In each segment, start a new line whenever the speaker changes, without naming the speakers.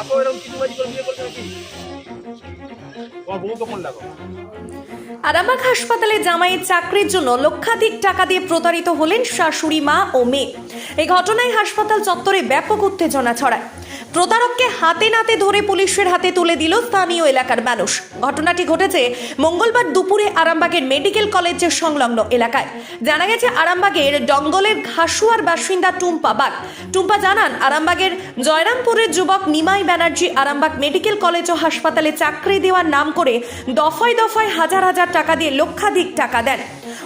তাকেও এরকম করে বিয়ে নাকি?
আরামবাগ হাসপাতালে জামাইয়ের চাকরির জন্য লক্ষাধিক টাকা দিয়ে প্রতারিত হলেন শাশুড়ি মা ও মেয়ে। এই ঘটনায় হাসপাতাল চত্বরে ব্যাপক উত্তেজনা ছড়ায়। প্রতারককে হাতে নাতে ধরে পুলিশের হাতে তুলে দিল স্থানীয় এলাকার মানুষ। ঘটনাটি ঘটেছে মঙ্গলবার দুপুরে আরামবাগের মেডিকেল কলেজের সংলগ্ন এলাকায়। জানা গেছে, আরামবাগের ডঙ্গলের ঘাসুয়ার বাসিন্দা টুম্পা বাগ। টুম্পা জানান, আরামবাগের জয়রামপুরের যুবক নিমাই ব্যানার্জি আরামবাগ মেডিকেল কলেজ ও হাসপাতালে চাকরি দেওয়ার নাম করে দফায় দফায় হাজার হাজার টাকা দিয়ে লক্ষাধিক টাকা দেন।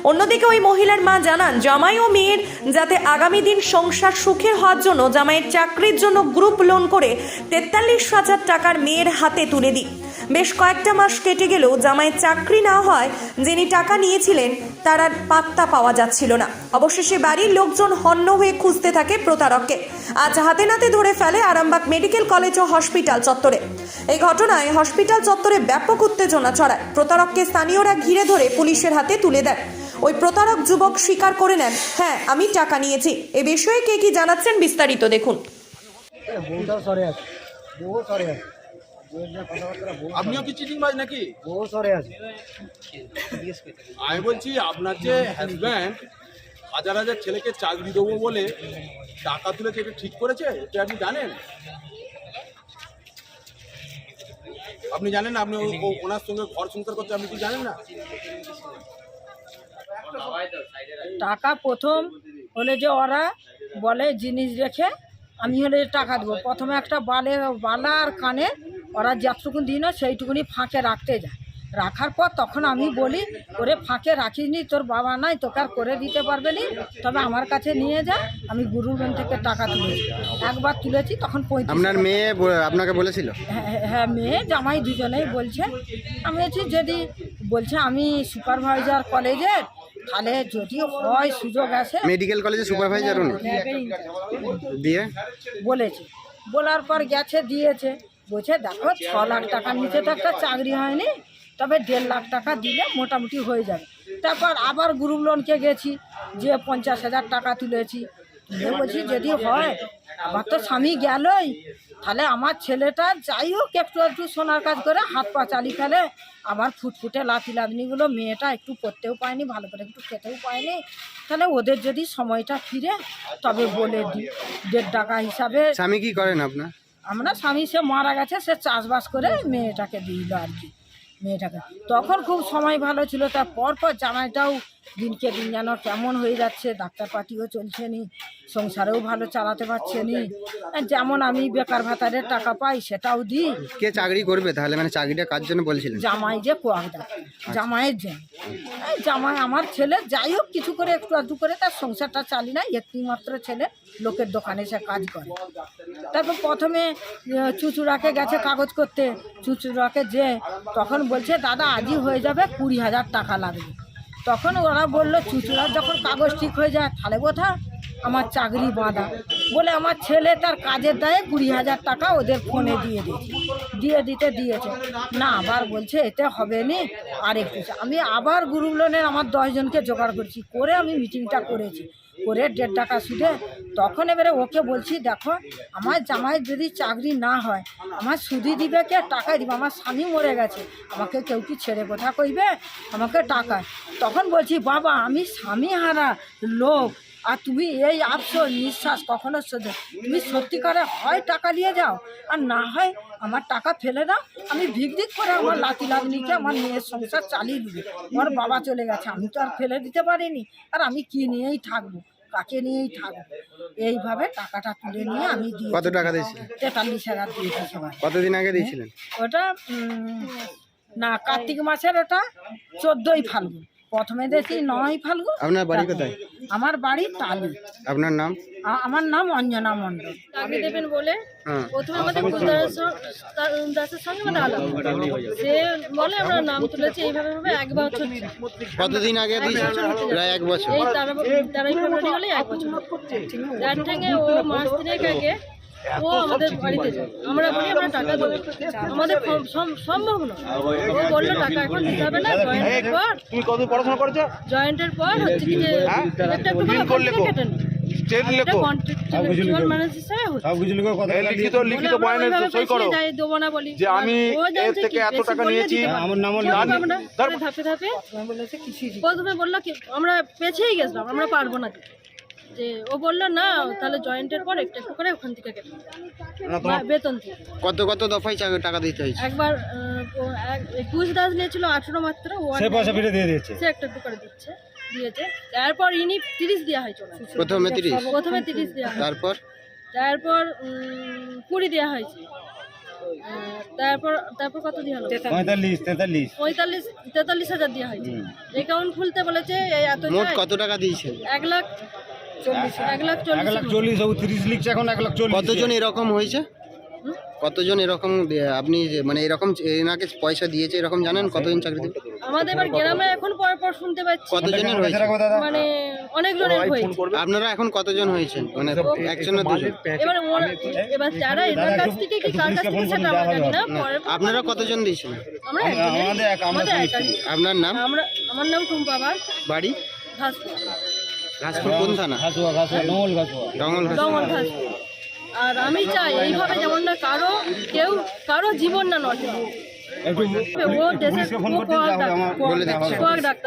অন্যদিকে ওই মহিলার মা জানান, জামাই ও মেয়ের যাতে আগামী দিন সংসার সুখের হওয়ার জন্য জামাইয়ের চাকরির জন্য গ্রুপ লোন করে তেতাল্লিশ হাজার টাকার মেয়ের হাতে তুলে দিই। বেশ কয়েকটা মাস কেটে গেলেও জামাইয়ের চাকরি না হয় যিনি টাকা নিয়েছিলেন তার আর পাত্তা পাওয়া যাচ্ছিল না। অবশেষে বাড়ির লোকজন হন্য হয়ে খুঁজতে থাকে প্রতারককে। আজ হাতে নাতে ধরে ফেলে আরামবাগ মেডিকেল কলেজ ও হসপিটাল চত্বরে। এই ঘটনায় হসপিটাল চত্বরে ব্যাপক উত্তেজনা ছড়ায়। প্রতারককে স্থানীয়রা ঘিরে ধরে পুলিশের হাতে তুলে দেন ওই প্রতারক যুবক স্বীকার করে নেন হ্যাঁ আমি টাকা নিয়েছি। এ বিষয়ে কে কি জানাচ্ছেন বিস্তারিত দেখুন।
আপনিও কি চিটিং বাজ নাকি?
সরে আছে।
আমি বলছি আপনার যে হাজব্যান্ড হাজার হাজার ছেলেকে চাকরি দেবো বলে টাকা তুলেছে এটা ঠিক করেছে? এটা আপনি জানেন? আপনি জানেন না আপনি ওনার সঙ্গে ঘর সংসার করতে আপনি কি জানেন না?
টাকা প্রথম হলে যে ওরা বলে জিনিস রেখে আমি হলে টাকা দেবো। প্রথমে একটা বালে বালা আর কানে ওরা যতটুকু দিন সেইটুকুনি ফাঁকে রাখতে যায় রাখার পর তখন আমি বলি ওরে ফাঁকে রাখিসনি তোর বাবা নাই তোকে আর করে দিতে পারবে নি তবে আমার কাছে নিয়ে যা আমি গুরু লোন থেকে টাকা তুলেছি একবার তুলেছি তখন
আপনার মেয়ে আপনাকে বলেছিল
হ্যাঁ, হ্যাঁ মেয়ে জামাই দুজনেই বলছে আমি বলছি যদি বলছে আমি সুপারভাইজার কলেজের তাহলে যদি হয় সুযোগ আছে
মেডিকেল কলেজে সুপারভাইজার দিয়ে
বলেছে বলার পর গেছে দিয়েছে বলছে, দেখো, ছ লাখ টাকার নিচে তো একটা চাকরি হয়নি, তবে দেড় লাখ টাকা দিলে মোটামুটি হয়ে যাবে। তারপর আবার গ্রুপ লোনকে গেছি, যে পঞ্চাশ হাজার টাকা তুলেছি। তুলে বলছি, যদি হয়, আমার তো স্বামী গেলই, তাহলে আমার ছেলেটা যাই হোক, একটু একটু সোনার কাজ করে হাত পা চালি ফেলে আবার ফুটফুটে লাথি লাদনিগুলো মেয়েটা একটু করতেও পায়নি, ভালো করে একটু খেতেও পায়নি। তাহলে ওদের যদি সময়টা ফিরে, তবে বলে দিই দেড় টাকা হিসাবে
স্বামী কি করেন আপনার?
আমরা স্বামী সে মারা গেছে সে চাষবাস করে মেয়েটাকে দিল আর কি। মেয়েটাকে। তখন খুব সময় ভালো ছিল তার পর পর জামাইটাও দিনকে দিন যেন কেমন হয়ে যাচ্ছে ডাক্তার পার্টিও চলছে নি সংসারেও ভালো চালাতে পারছে নি। যেমন আমি বেকার ভাতারের টাকা পাই সেটাও দিই।
কে চাকরি করবে তাহলে? মানে চাকরিটা কার জন্য বলছিলেন?
জামাই যে কোয়াকদা জামাইয়ের যে জামাই আমার ছেলে যাই হোক কিছু করে একটু আধটু করে তার সংসারটা চালি না একটি মাত্র ছেলে লোকের দোকানে সে কাজ করে। তারপর প্রথমে আহ, চুচুড়াকে গেছে কাগজ করতে চুচুড়াকে যে তখন বলছে, দাদা, আজই হয়ে যাবে কুড়ি হাজার টাকা লাগবে। তখন ওরা বলল, চুচুড়ার যখন কাগজ ঠিক হয়ে যায়, তাহলে কোথা আমার চাকরি বাঁধা। বলে, আমার ছেলে তার কাজের দায়ে কুড়ি হাজার টাকা ওদের ফোনে দিয়ে দিয়েছে। দিয়ে দিতে দিয়েছে। না, আবার বলছে, এতে হবে নি আর একটু। আমি আবার গ্রুপ লোনের আমার দশজনকে জোগাড় করছি, করে আমি মিটিংটা করেছি। করে দেড় টাকা সুদে তখন এবারে ওকে বলছি, দেখো, আমার জামাই যদি চাকরি না হয়, আমার সুদি দিবে কে? টাকাই দিবে। আমার স্বামী মরে গেছে। আমাকে কেউ কি ছেড়ে কথা কইবে? আমাকে টাকা তখন বলছি, বাবা, আমি স্বামী হারা লোক। আর তুমি এই আফসোস, নিঃশ্বাস কখনো শোধ। তুমি সত্যিকারে হয় টাকা নিয়ে যাও। আর না হয় আমার টাকা ফেলে দাও। আমি ভিক করে আমার লাতি লাগনিকে আমার মেয়ের সংসার চালিয়ে দিবে। আমার বাবা চলে গেছে। আমি তো আর ফেলে দিতে পারিনি। আর আমি কি নিয়েই থাকব? কাকে নিয়েই থাকব এইভাবে টাকাটা তুলে নিয়ে আমি দিয়ে
কত টাকা দিয়েছিলেন?
তেতাল্লিশ হাজার দিয়েছি সবাই।
কতদিন আগে দিয়েছিলেন?
ওটা না কার্তিক মাসের ওটা চোদ্দই ফাল্গুন। প্রথমে দেখি নয় ফাল্গুন।
আপনার বাড়ি কোথায়?
আমার বাড়ি তালি।
আপনার নাম?
আমার নাম অঞ্জনা মণ্ডল।
চাকরি দেবেন বলে?
হ্যাঁ।
প্রথমে আমাদের দাসের সঙ্গে মানে আলাদা সে বলে আমরা নাম তুলেছি এইভাবে ভাবে এক বছর
কতদিন আগে প্রায় এক বছর।
এই তেরো তেরোই ফেব্রুয়ারি হলে এক বছর যার থেকে ও মাস তিনেক আগে ও আমাদের বাড়িতে। যায় আমরা বলি আমরা টাকা দেবো। আমাদের সম- সম- সম্ভব নয় ও বলল টাকা এখন দিতে হবে না জয়েন্টের পর
তুমি কত পড়াশোনা করেছ?
জয়েন্টের পর হচ্ছে কি যে একটা একটু করে ওখান থেকে কেটে নেবে।
স্টেট লেখো।
কন্ট্রাক্টুয়াল ম্যানেজ হিসেবে হচ্ছে।
সব কিছু লিখে কত
লিখিত লিখিত বয়ানে সই করো।
পেছিয়ে দেবো না বলি।
যে আমি এর থেকে এত টাকা নিয়েছি।
আমার।
ধাপে ধাপে? প্রথমে বলল কি আমরা পেছেই গেছিলাম আমরা পারব না। যে ও বলল না তাহলে জয়েন্টের পর একটু একটু করে ওখান থেকে কেটে বেতন থেকে।
কত কত দফায় টাকা দিতে হয়েছে?
একবার এক- একুশ দাস নিয়েছিল আঠেরো মাত্র ও
সে পয়সা ফিরে দিয়ে দিয়েছে।
সে একটু একটু করে দিচ্ছে দিয়েছে। তারপর ইনি তিরিশ দেওয়া হয়েছে ওনার।
প্রথমে তিরিশ?
প্রথমে তিরিশ দেওয়া হয়।
তারপর?
তারপর কুড়ি দেওয়া হয়েছে। তারপর তারপর কত দেওয়া হলো?
পঁয়তাল্লিশ তেতাল্লিশ।
পঁয়তাল্লিশ তেতাল্লিশ হাজার দেওয়া হয়েছে। অ্যাকাউন্ট খুলতে বলেছে এই এত
কত টাকা দিয়েছে?
এক লাখ এক লাখ চল্লিশ
লাখ ও তিরিশ লিখছে এখন এক লাখ চল্লিশ।
কতজন এরকম হয়েছে? কতজন এরকম আপনি মানে এরকম এনাকে পয়সা দিয়েছে এরকম জানেন? কতজন চাকরি
আমাদের এবার গ্রামে এখন পর পর শুনতে পাচ্ছি।
কতজনের হয়েছে?
মানে অনেক জনের হয়েছে।
আপনারা এখন কতজন হয়েছেন? মানে একজন না দুজন।
এবার ওরা- এবার যারা কাছ থেকে কি কার কাছ থেকে সেটা আমরা জানি না
আপনারা কতজন দিয়েছিলেন?
আমরা
আমাদের এক-
আমাদের
আপনার নাম?
আমরা আমার নাম টুম্পা
বাড়ি?
ঘাসপুর
ঘাসপুর কোন থানা
ঘাসুয়া ঘাসুয়া ডঙ্গল ঘাসুয়া
ডঙ্গল
ডঙ্গল ঘাসপুর আর আমি চাই এইভাবে যেমন না কারও কেউ কারও জীবন না নষ্ট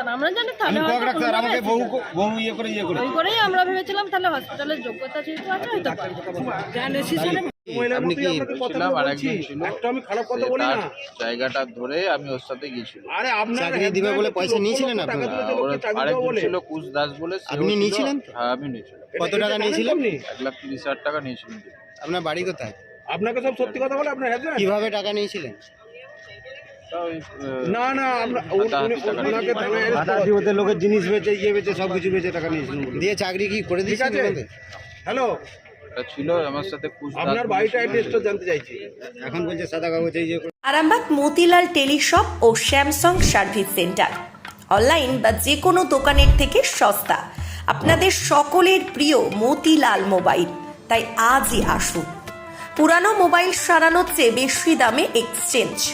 আমার ইয়ে করে ইয়ে করে।
ওই করেই আমরা ভেবেছিলাম তাহলে হসপিটালের যোগ্যতা যেহেতু আছে হয়তো
আপনি কি
ছিলাম আর একজন ছিল? একটা আমি খারাপ কথা বলি না।
জায়গাটা ধরে আমি ওর সাথে
গিয়েছিলাম
চাকরি দিবে বলে পয়সা নিয়েছিলেন
আরেকজন ছিল কুশ দাস বলে
আপনি নিয়েছিলেন?
হ্যাঁ আমি নিয়েছিলাম।
কত টাকা নিয়েছিলেন?
এক লাখ তিরিশ হাজার টাকা নিয়েছিলাম
আপনার বাড়ি কোথায়?
আপনাকে সব সত্যি কথা বলে আপনার
কীভাবে টাকা নিয়েছিলেন?
না না আমরা ওনাকে থানায় arrest
আদা
করা-
দিয়ে ওদের লোকের জিনিস বেচে ইয়ে বেচে সব কিছু বেচে টাকা নিয়েছিলেন
দিয়ে চাকরি কি করে
ঠিক
দিয়েছেন
আছে?
ওনাদের?
হ্যালো?
ছিল আমার সাথে
আপনার বাড়িটা অ্যাড্রেসটা জানতে চাইছি।
এখন বলছে সাদা কাগজে ইয়ে
আরামবাগ মতিলাল টেলিশপ ও স্যামসাং সার্ভিস সেন্টার। অনলাইন বা যে কোনো দোকানের থেকে সস্তা। আপনাদের সকলের প্রিয় মতিলাল মোবাইল। তাই আজই আসুন। পুরানো মোবাইল সারানোর চেয়ে বেশি দামে এক্সচেঞ্জ।